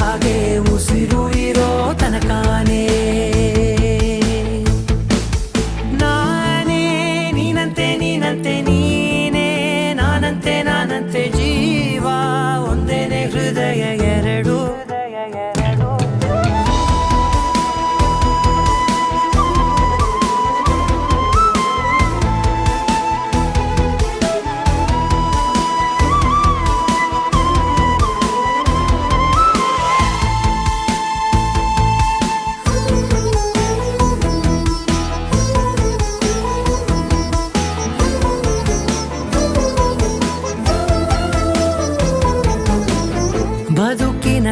ಹಾಗೆ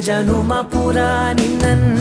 ಜನುಮ ಪುರ ನಿನ್ನ